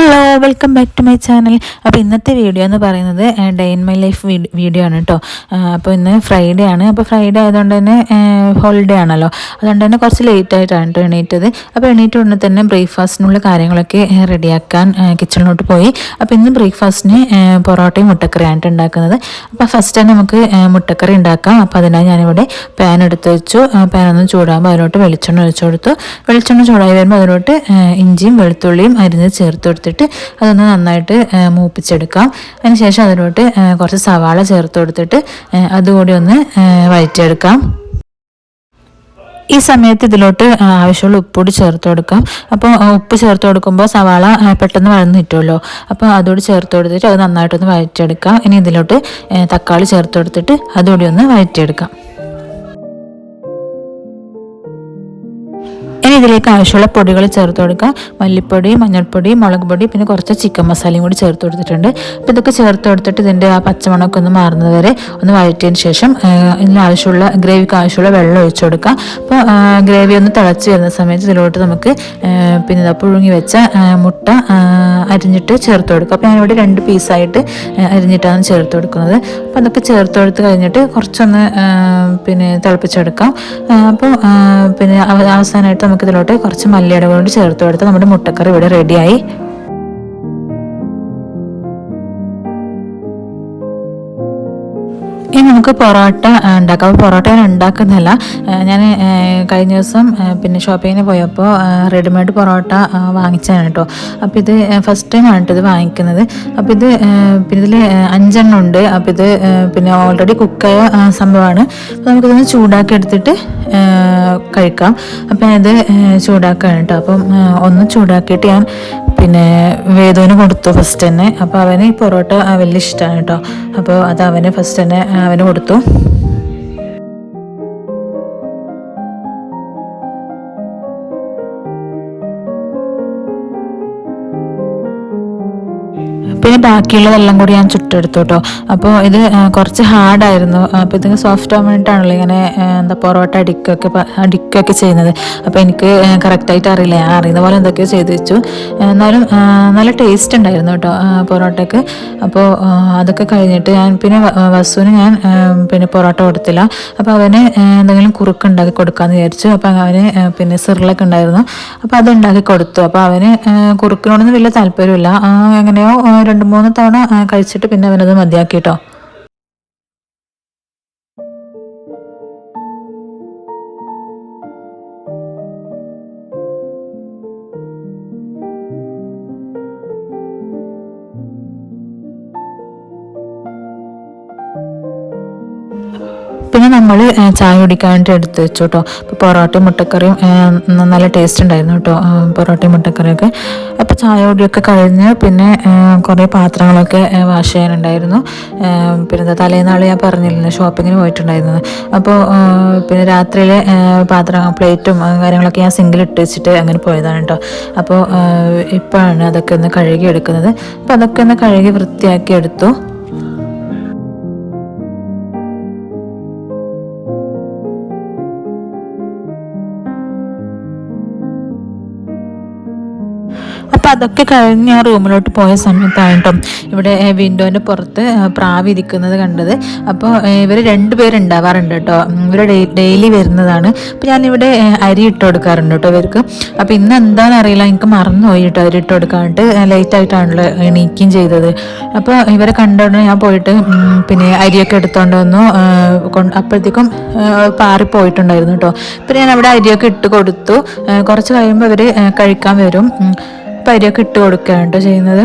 Hello welcome back to my channel അപ്പോൾ ഇന്നത്തെ video എന്ന് പറയുന്നത് day in my life video ആണ് കേട്ടോ അപ്പോൾ ഇന്ന് ഫ്രൈഡേ ആണ്. അപ്പോൾ ഫ്രൈഡേ ആയതുകൊണ്ട് തന്നെ ഹോളിഡേ ആണല്ലോ. അതുകൊണ്ട് തന്നെ കുറച്ച് ലേറ്റ് ആയിട്ടാണ് കേട്ടോ എണീറ്റത്. അപ്പോൾ എണീറ്റ ഉടനെ തന്നെ ബ്രേക്ക്ഫാസ്റ്റിനുള്ള കാര്യങ്ങളൊക്കെ റെഡിയാക്കാൻ കിച്ചണിലോട്ട് പോയി. അപ്പോൾ ഇന്ന് ബ്രേക്ക്ഫാസ്റ്റിന് പൊറോട്ടയും മുട്ടക്കറിയാണ് ഉണ്ടാക്കുന്നത് അപ്പോൾ ഫസ്റ്റ് തന്നെ നമുക്ക് മുട്ടക്കറി ഉണ്ടാക്കാം അപ്പോൾ അതിനായി ഞാനിവിടെ പാൻ എടുത്ത് വെച്ചു. പാൻ ഒന്ന് ചൂടാകുമ്പോൾ അതിലോട്ട് വെളിച്ചെണ്ണ ഒഴിച്ചു കൊടുത്തു. വെളിച്ചെണ്ണ ചൂടായി വരുമ്പോൾ അതിലോട്ട് ഇഞ്ചിയും വെളുത്തുള്ളിയും അരിഞ്ഞ് ചേർത്ത് കൊടുത്തിട്ട് അതൊന്ന് നന്നായിട്ട് മൂപ്പിച്ചെടുക്കാം. അതിനുശേഷം അതിലോട്ട് കുറച്ച് സവാള ചേർത്ത് കൊടുത്തിട്ട് അതുകൂടി ഒന്ന് വഴറ്റിയെടുക്കാം. ഈ സമയത്ത് ഇതിലോട്ട് ആവശ്യമുള്ള ഉപ്പൊടി ചേർത്ത് കൊടുക്കാം. അപ്പോൾ ഉപ്പ് ചേർത്ത് കൊടുക്കുമ്പോൾ സവാള പെട്ടെന്ന് വഴന്ന് കിട്ടുമല്ലോ. അപ്പോൾ അതോട് ചേർത്ത് കൊടുത്തിട്ട് അത് നന്നായിട്ടൊന്ന് വഴറ്റിയെടുക്കാം. ഇനി ഇതിലോട്ട് തക്കാളി ചേർത്ത് കൊടുത്തിട്ട് അതുകൂടി ഒന്ന് വഴറ്റിയെടുക്കാം. ഇനി ഇതിലേക്ക് ആവശ്യമുള്ള പൊടികൾ ചേർത്ത് കൊടുക്കുക. മല്ലിപ്പൊടി മഞ്ഞൾപ്പൊടി മുളക് പൊടി പിന്നെ കുറച്ച് ചിക്കൻ മസാലയും കൂടി ചേർത്ത് കൊടുത്തിട്ടുണ്ട്. അപ്പോൾ ഇതൊക്കെ ചേർത്ത് കൊടുത്തിട്ട് ഇതിന്റെ ആ പച്ചമണമൊക്കെ ഒന്ന് മാറുന്നത് വരെ ഒന്ന് വഴറ്റിയതിന് ശേഷം ഇതിന് ആവശ്യമുള്ള ഗ്രേവിക്ക് ആവശ്യമുള്ള വെള്ളം ഒഴിച്ചു കൊടുക്കുക. അപ്പോൾ ഗ്രേവി ഒന്ന് തിളച്ച് വരുന്ന സമയത്ത് ഇതിലോട്ട് നമുക്ക് പിന്നെ ഇതാ പുഴുങ്ങി വെച്ച മുട്ട അരിഞ്ഞിട്ട് ചേർത്ത് കൊടുക്കുക. അപ്പോൾ ഞാനിവിടെ രണ്ട് പീസായിട്ട് അരിഞ്ഞിട്ടാണ് ചേർത്ത് കൊടുക്കുന്നത്. അപ്പോൾ അതൊക്കെ ചേർത്ത് കൊടുത്ത് കഴിഞ്ഞിട്ട് കുറച്ചൊന്ന് പിന്നെ തിളപ്പിച്ചെടുക്കാം. അപ്പോൾ പിന്നെ അവസാനമായിട്ട് നമുക്കിതിലോട്ട് കുറച്ച് മല്ലിയുടെ കൊണ്ട് ചേർത്ത് കൊടുത്ത് നമ്മുടെ മുട്ടക്കറി ഇവിടെ റെഡിയായി ഇനി നമുക്ക് പൊറോട്ട ഉണ്ടാക്കാം. അപ്പോൾ പൊറോട്ട ഞാൻ ഉണ്ടാക്കുന്നില്ല ഞാൻ കഴിഞ്ഞ ദിവസം പിന്നെ ഷോപ്പിങ്ങിന് പോയപ്പോൾ റെഡിമെയ്ഡ് പൊറോട്ട വാങ്ങിച്ചതാണ് കേട്ടോ. അപ്പോൾ ഇത് ഫസ്റ്റ് ടൈം ആണ് ഇത് വാങ്ങിക്കുന്നത്. അപ്പോൾ ഇത് പിന്നെ ഇതിൽ അഞ്ചെണ്ണം ഉണ്ട്. അപ്പോൾ ഇത് പിന്നെ ഓൾറെഡി കുക്കായ സംഭവമാണ്. അപ്പോൾ നമുക്കിതൊന്ന് ചൂടാക്കി എടുത്തിട്ട് കഴിക്കാം. അപ്പോൾ ഇത് ചൂടാക്കുകയാണ് കേട്ടോ. അപ്പം ഒന്ന് ചൂടാക്കിയിട്ട് ഞാൻ പിന്നെ വേദുവിന് കൊടുത്തു ഫസ്റ്റ് തന്നെ. അപ്പോൾ അവന് ഈ പൊറോട്ട വലിയ ഇഷ്ടമാണ് കേട്ടോ അപ്പോൾ അത് അവന് ഫസ്റ്റ് തന്നെ അവന് കൊടുത്തു. പിന്നെ ബാക്കിയുള്ളതെല്ലാം കൂടി ഞാൻ ചുട്ടെടുത്തു കേട്ടോ അപ്പോൾ ഇത് കുറച്ച് ഹാർഡായിരുന്നു. അപ്പോൾ ഇത് സോഫ്റ്റ് ആവാൻ ഇങ്ങനെ എന്താ പൊറോട്ട അടിക്കൊക്കെ അടിക്കൊക്കെ ചെയ്യുന്നത്. അപ്പോൾ എനിക്ക് കറക്റ്റായിട്ട് അറിയില്ല. ഞാൻ അറിയുന്ന പോലെ എന്തൊക്കെയോ ചെയ്തു വെച്ചു. എന്നാലും നല്ല ടേസ്റ്റ് ഉണ്ടായിരുന്നു കേട്ടോ പൊറോട്ടയ്ക്ക് അപ്പോൾ അതൊക്കെ കഴിഞ്ഞിട്ട് ഞാൻ പിന്നെ വസുവിന് ഞാൻ പിന്നെ പൊറോട്ട കൊടുത്തില്ല. അപ്പോൾ അവന് എന്തെങ്കിലും കുറുക്ക് ഉണ്ടാക്കി കൊടുക്കാമെന്ന് വിചാരിച്ചു. അപ്പോൾ അവന് പിന്നെ സിറിലൊക്കെ ഉണ്ടായിരുന്നു. അപ്പോൾ അത് ഉണ്ടാക്കി കൊടുത്തു. അപ്പോൾ അവന് കുറുക്കിനോടൊന്നും വലിയ താല്പര്യമില്ല. എങ്ങനെയോ രണ്ട് മൂന്ന് തവണ കഴിച്ചിട്ട് പിന്നെ അവനത് മതിയാക്കി കേട്ടോ പിന്നെ നമ്മൾ ചായ കുടിക്കാനായിട്ട് എടുത്ത് വെച്ചു കേട്ടോ പൊറോട്ടയും മുട്ടക്കറിയും നല്ല ടേസ്റ്റ് ഉണ്ടായിരുന്നു കേട്ടോ പൊറോട്ടയും മുട്ടക്കറിയൊക്കെ. അപ്പോൾ ചായ കുടിയൊക്കെ കഴിഞ്ഞ് പിന്നെ കുറേ പാത്രങ്ങളൊക്കെ വാഷ് ചെയ്യാനുണ്ടായിരുന്നു. പിന്നെ തലേന്നാൾ ഞാൻ പറഞ്ഞിരുന്നു ഷോപ്പിങ്ങിന് പോയിട്ടുണ്ടായിരുന്നു. അപ്പോൾ പിന്നെ രാത്രിയിലെ പാത്രം പ്ലേറ്റും കാര്യങ്ങളൊക്കെ ഞാൻ സിംഗിൾ ഇട്ട് വെച്ചിട്ട് അങ്ങനെ പോയതാണ് കേട്ടോ അപ്പോൾ ഇപ്പോഴാണ് അതൊക്കെ ഒന്ന് കഴുകി എടുക്കുന്നത് അപ്പോൾ അതൊക്കെ ഒന്ന് കഴുകി വൃത്തിയാക്കി എടുത്തു. അപ്പോൾ അതൊക്കെ കഴിഞ്ഞ് ഞാൻ റൂമിലോട്ട് പോയ സമയത്തായിട്ടും ഇവിടെ വിൻഡോന്റെ പുറത്ത് പ്രാവ് ഇരിക്കുന്നത് കണ്ടത്. അപ്പോൾ ഇവർ രണ്ട് പേരുണ്ടാവാറുണ്ട് കേട്ടോ. ഇവർ ഡെയിലി വരുന്നതാണ്. അപ്പോൾ ഞാനിവിടെ അരി ഇട്ട് കൊടുക്കാറുണ്ട് കേട്ടോ ഇവർക്ക്. അപ്പോൾ ഇന്ന് എന്താണെന്ന് അറിയില്ല. എനിക്ക് മറന്നുപോയി കേട്ടോ അരി ഇട്ട് കൊടുക്കാനായിട്ട്. ലേറ്റ് ആയിട്ടാണല്ലോ എണീക്കുകയും ചെയ്തത്. അപ്പോൾ ഇവരെ കണ്ടുകൊണ്ട് ഞാൻ പോയിട്ട് പിന്നെ അരിയൊക്കെ എടുത്തോണ്ട് വന്നു. അപ്പോഴത്തേക്കും പാറിപ്പോയിട്ടുണ്ടായിരുന്നു കേട്ടോ. പിന്നെ ഞാൻ അവിടെ അരിയൊക്കെ ഇട്ട് കൊടുത്തു. കുറച്ച് കഴിയുമ്പോൾ ഇവർ കഴിക്കാൻ വരും. പരിയൊക്കെ ഇട്ട് കൊടുക്കുകയാണ് ചെയ്യുന്നത്.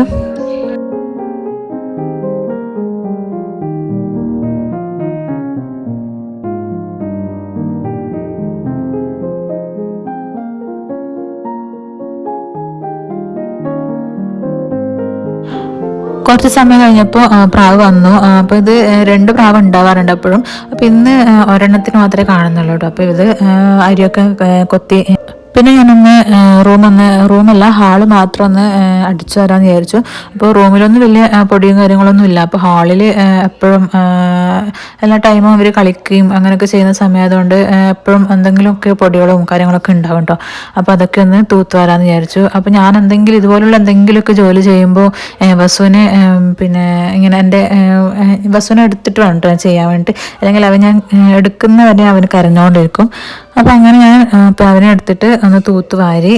കുറച്ച് സമയം കഴിഞ്ഞപ്പോൾ പ്രാവ് വന്നു. അപ്പോൾ ഇത് രണ്ട് പ്രാവ് ഉണ്ടാവാറുണ്ട് അപ്പോഴും. അപ്പോൾ ഇന്ന് ഒരെണ്ണത്തിന് മാത്രമേ കാണുന്നുള്ളൂ കേട്ടോ. അപ്പോൾ ഇത് അരിയൊക്കെ കൊത്തി പിന്നെ ഞാനൊന്ന് റൂമൊന്ന് റൂമല്ല ഹാൾ മാത്രം ഒന്ന് അടിച്ചു തരാമെന്ന് വിചാരിച്ചു. അപ്പോൾ റൂമിലൊന്നും വലിയ പൊടിയും കാര്യങ്ങളൊന്നും ഇല്ല. അപ്പോൾ ഹാളിൽ എപ്പോഴും എല്ലാ ടൈമും അവർ കളിക്കുകയും അങ്ങനെയൊക്കെ ചെയ്യുന്ന സമയമായതുകൊണ്ട് എപ്പോഴും എന്തെങ്കിലുമൊക്കെ പൊടികളും കാര്യങ്ങളൊക്കെ ഉണ്ടാവും കേട്ടോ. അപ്പോൾ അതൊക്കെ ഒന്ന് തൂത്ത് വരാമെന്ന് വിചാരിച്ചു. അപ്പോൾ ഞാൻ എന്തെങ്കിലും ഇതുപോലുള്ള എന്തെങ്കിലുമൊക്കെ ജോലി ചെയ്യുമ്പോൾ വസുവിനെ പിന്നെ ഇങ്ങനെ എന്റെ വസുവിനെ എടുത്തിട്ട് വേണം ചെയ്യാൻ വേണ്ടിയിട്ട്. അല്ലെങ്കിൽ അവൻ ഞാൻ എടുക്കുന്നവരെ അവന് കരഞ്ഞുകൊണ്ടിരിക്കും അപ്പോൾ അങ്ങനെ ഞാൻ അപ്പോൾ അവനെടുത്തിട്ട് ഒന്ന് തൂത്ത് വാരി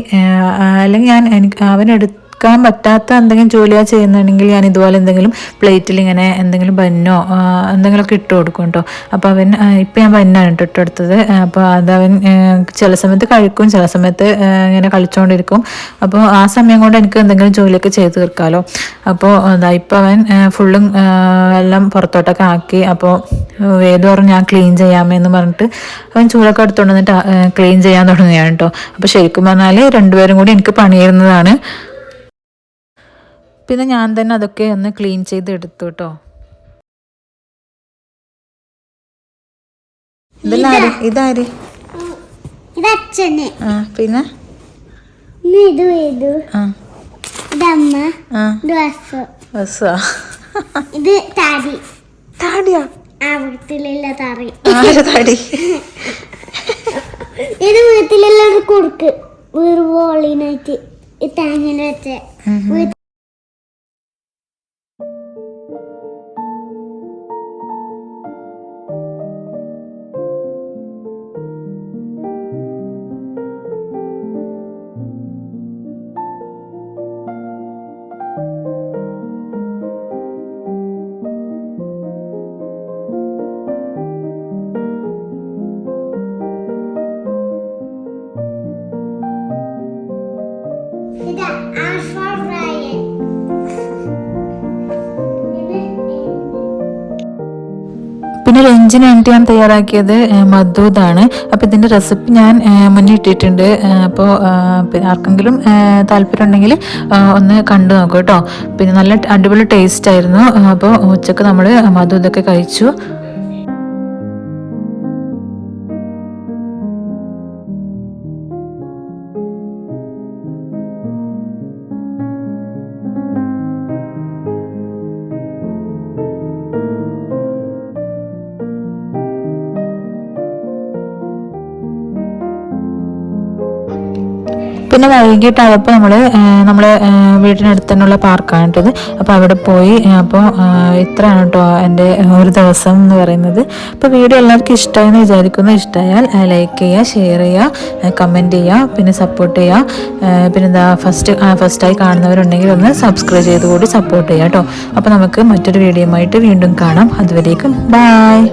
അല്ലെങ്കിൽ ഞാൻ എനിക്ക് അവനെടുത്ത് എടുക്കാൻ പറ്റാത്ത എന്തെങ്കിലും ജോലിയാ ചെയ്യുന്നുണ്ടെങ്കിൽ ഞാൻ ഇതുപോലെ എന്തെങ്കിലും പ്ലേറ്റിൽ ഇങ്ങനെ എന്തെങ്കിലും ബന്നോ എന്തെങ്കിലുമൊക്കെ ഇട്ട് കൊടുക്കും കേട്ടോ അപ്പോൾ അവൻ ഇപ്പം ഞാൻ ബന്നാണ് കേട്ടോ ഇട്ടെടുത്തത് അപ്പോൾ അതവൻ ചില സമയത്ത് കഴിക്കും ചില സമയത്ത് ഇങ്ങനെ കളിച്ചുകൊണ്ടിരിക്കും അപ്പോൾ ആ സമയം കൊണ്ട് എനിക്ക് എന്തെങ്കിലും ജോലിയൊക്കെ ചെയ്ത് തീർക്കാമല്ലോ അപ്പോൾ അതാ ഇപ്പം അവൻ ഫുള്ളും എല്ലാം പുറത്തോട്ടൊക്കെ ആക്കി. അപ്പോൾ വേദ ഞാൻ ക്ലീൻ ചെയ്യാമെന്ന് പറഞ്ഞിട്ട് അവൻ ചൂലൊക്കെ എടുത്തുകൊണ്ട് ക്ലീൻ ചെയ്യാൻ തുടങ്ങുകയാണ് കേട്ടോ അപ്പോൾ ശരിക്കും പറഞ്ഞാൽ രണ്ടുപേരും കൂടി എനിക്ക് പണിയിരുന്നതാണ്. പിന്നെ ഞാൻ തന്നെ അതൊക്കെ ഒന്ന് ക്ലീൻ ചെയ്ത് എടുത്തു കേട്ടോ. ഇതെല്ലാരും ഇതാര്? ആ പിന്നെ? ഇത് താടി. താടിയാ? വീട്ടിലുള്ള താടി. ഇത് വീട്ടിലുള്ള ഈ തേങ്ങയിൽ വെച്ച. പിന്നെ രഞ്ജന ആന്റി ഞാൻ തയ്യാറാക്കിയത് മധുദാണ് അപ്പോൾ ഇതിന്റെ റെസിപ്പി ഞാൻ മുന്നേ ഇട്ടിട്ടുണ്ട്. അപ്പോൾ ആർക്കെങ്കിലും താല്പര്യം ഉണ്ടെങ്കിൽ ഒന്ന് കണ്ടു നോക്കൂ കേട്ടോ. പിന്നെ നല്ല അടിപൊളി ടേസ്റ്റ് ആയിരുന്നു. അപ്പോൾ ഉച്ചയ്ക്ക് നമ്മൾ മധു ഇതൊക്കെ കഴിച്ചു. പിന്നെ വൈകിട്ടായപ്പോൾ നമ്മൾ നമ്മുടെ വീട്ടിനടുത്ത് തന്നെയുള്ള പാർക്കാണ് കേട്ടത് അപ്പോൾ അവിടെ പോയി അപ്പോൾ ഇത്രയാണ് കേട്ടോ എന്റെ ഒരു ദിവസം എന്ന് പറയുന്നത്. അപ്പോൾ വീഡിയോ എല്ലാവർക്കും ഇഷ്ടമായെന്ന് വിചാരിക്കുന്നു. ഇഷ്ടമായാൽ ലൈക്ക് ചെയ്യുക ഷെയർ ചെയ്യുക കമന്റ് ചെയ്യുക പിന്നെ സപ്പോർട്ട് ചെയ്യുക. പിന്നെ എന്താ ഫസ്റ്റ് ഫസ്റ്റായി കാണുന്നവരുണ്ടെങ്കിൽ ഒന്ന് സബ്സ്ക്രൈബ് ചെയ്ത് കൂടി സപ്പോർട്ട് ചെയ്യുക കേട്ടോ അപ്പോൾ നമുക്ക് മറ്റൊരു വീഡിയോ ആയിട്ട് വീണ്ടും കാണാം. അതുവരേക്കും ബായ്